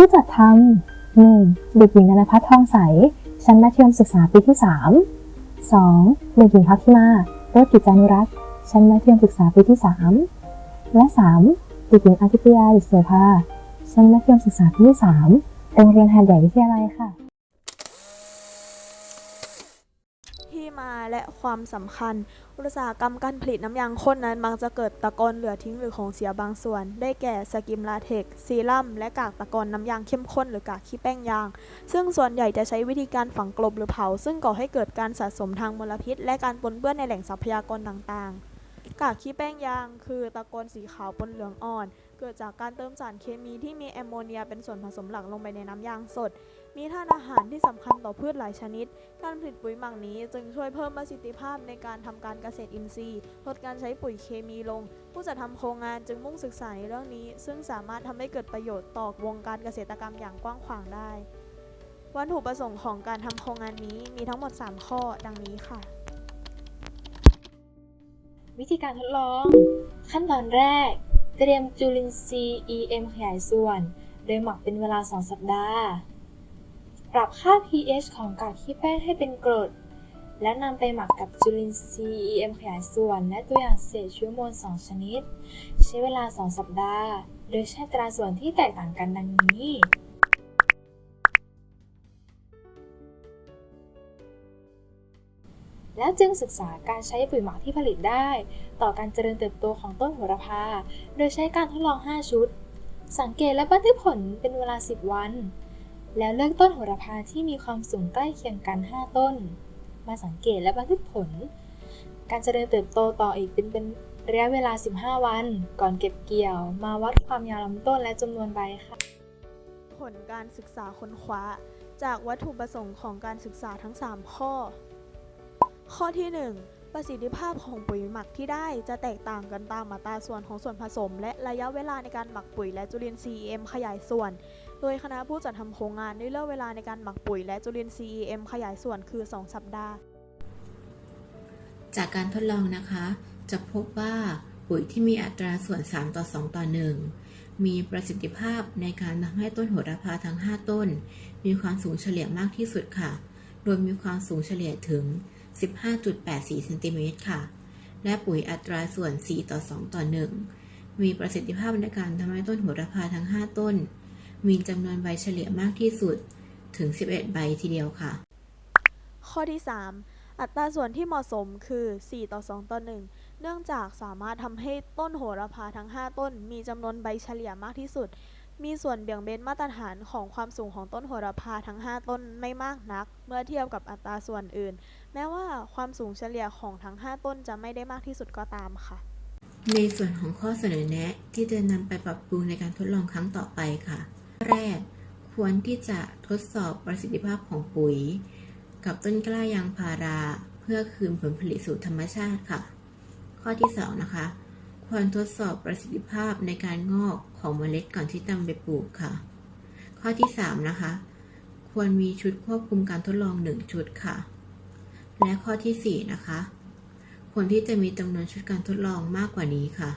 ผู้จัดทำหนึ่งเด็กหญิงนันพัฒน์ทองใส ชั้นมัธยมศึกษาปีที่ 3 2. เด็กหญิงพักทิมาโรจกิจจานุรักษ์ ชั้นมัธยมศึกษาปีที่ 3 และ 3. เด็กหญิงอาทิตยาดิษโสภาชั้นมัธยมศึกษาปีที่ 3 โรงเรียนหาดใหญ่วิทยาลัยค่ะ ที่ มาและความสำคัญ อุตสาหกรรมการผลิตน้ำยางข้นนั้น มักจะเกิดตะกอนเหลือทิ้งหรือของเสียบางส่วน ได้แก่สกิมลาเทกซีรัมและกากตะกอนน้ำยางเข้มข้นหรือกากขี้แป้งยาง ซึ่งส่วนใหญ่จะใช้วิธีการฝังกลบหรือเผา ซึ่งก่อให้เกิดการสะสมทางมลพิษ และการปนเปื้อนในแหล่งทรัพยากรต่างๆ กากขี้แป้งยาง คือตะกอนสีขาวปนเหลืองอ่อน เกิดจากการเติมสารเคมีที่มีแอมโมเนียเป็นส่วนผสมหลักลงไปในน้ำยางสด มีธาตุอาหารที่สำคัญต่อพืชหลายชนิด การผลิตปุ๋ยหมักนี้จึงช่วยเพิ่มประสิทธิภาพในการทำการเกษตรอินทรีย์ ลดการใช้ปุ๋ยเคมีลง ผู้จัดทำโครงงานจึงมุ่งศึกษาในเรื่องนี้ ซึ่งสามารถทำให้เกิดประโยชน์ต่อวงการเกษตรกรรมอย่างกว้างขวางได้ วัตถุประสงค์ของการทำโครงงานนี้มีทั้งหมด 3 ข้อดังนี้ค่ะ วิธีการทดลอง ขั้นตอนแรก เตรียมจุลินทรีย์ EM ขยายส่วน โดยหมักเป็นเวลา 2 สัปดาห์ ปรับค่า pH ของกากขี้แป้งให้เป็นกรด และนำไปหมักกับจุลินทรีย์ EM ขยายส่วน และตัวอย่างเศษชั่วโมล2 ชนิด ใช้เวลา 2 สัปดาห์ โดยใช้ตราส่วนที่แตกต่างกันดังนี้ แล้วจึงศึกษาการใช้ปุ๋ยหมักที่ผลิตได้ ต่อการเจริญเติบโตของต้นโหระพา โดยใช้การทดลอง 5 ชุด สังเกตและบันทึกผลเป็นเวลา 10 วัน แล้วเลือกต้นโหระพาที่มีความสูงใกล้เคียงกัน 5 ต้น มาสังเกตและบันทึกผล การเจริญเติบโตต่ออีกเป็นเป็นระยะเวลา 15 วัน ก่อนเก็บเกี่ยว มาวัดความยาวลำต้นและจำนวนใบค่ะ ผลการศึกษาค้นคว้า จากวัตถุประสงค์ของการศึกษาทั้ง 3 ข้อ ข้อที่ 1 ประสิทธิภาพของปุ๋ยหมักที่ได้จะแตกต่างกันตามอัตราส่วนของส่วนผสม และระยะเวลาในการหมักปุ๋ยและจุลินทรีย์ EM ขยายส่วน โดยคณะผู้จัดทำโครงงานได้เลือกเวลาในการหมักปุ๋ยและจุลินทรีย์ EM ขยายส่วนคือ 2 สัปดาห์ จากการทดลองนะคะ จะพบว่าปุ๋ยที่มีอัตราส่วน 3 ต่อ 2 ต่อ 1 มีประสิทธิภาพในการทำให้ต้นโหระพาทั้ง 5 ต้น มีความสูงเฉลี่ยมากที่สุดค่ะ โดยมีความสูงเฉลี่ยถึง 15.84เซนติเมตรค่ะ และปุ๋ยอัตราส่วน 4 ต่อ 2 ต่อ 1 มีประสิทธิภาพในการทำให้ต้นโหระพาทั้ง 5 ต้น มีจำนวนใบเฉลี่ยมากที่สุดถึง 11 ใบทีเดียวค่ะ ข้อที่ 3 อัตราส่วนที่เหมาะสมคือ 4 ต่อ 2 ต่อ 1 เนื่องจากสามารถทำให้ต้นโหระพาทั้ง 5 ต้น มีจำนวนใบเฉลี่ยมากที่สุด มีส่วนเบี่ยงเบนมาตรฐานของความสูงของต้นโหระพาทั้ง 5 ต้นไม่มากนัก เมื่อเทียบกับอัตราส่วนอื่น แม้ว่าความสูงเฉลี่ยของทั้ง 5 ต้นจะไม่ได้มากที่สุดก็ตามค่ะ ในส่วนของข้อเสนอแนะ ที่จะนำไปปรับปรุงในการทดลองครั้งต่อไปค่ะแรกควรที่จะทดสอบประสิทธิภาพของปุ๋ย กับต้นกล้ายางพารา เพื่อคืนผลผลิตสู่ธรรมชาติค่ะ ข้อที่สองนะคะ ควรทดสอบประสิทธิภาพในการงอกของเมล็ดก่อนที่นำไปปลูกค่ะ ข้อที่สามนะคะ ควรมีชุดควบคุมการทดลองหนึ่งชุดค่ะ และข้อที่สี่นะคะควรที่จะมีจำนวนชุดการทดลองมากกว่านี้ค่ะ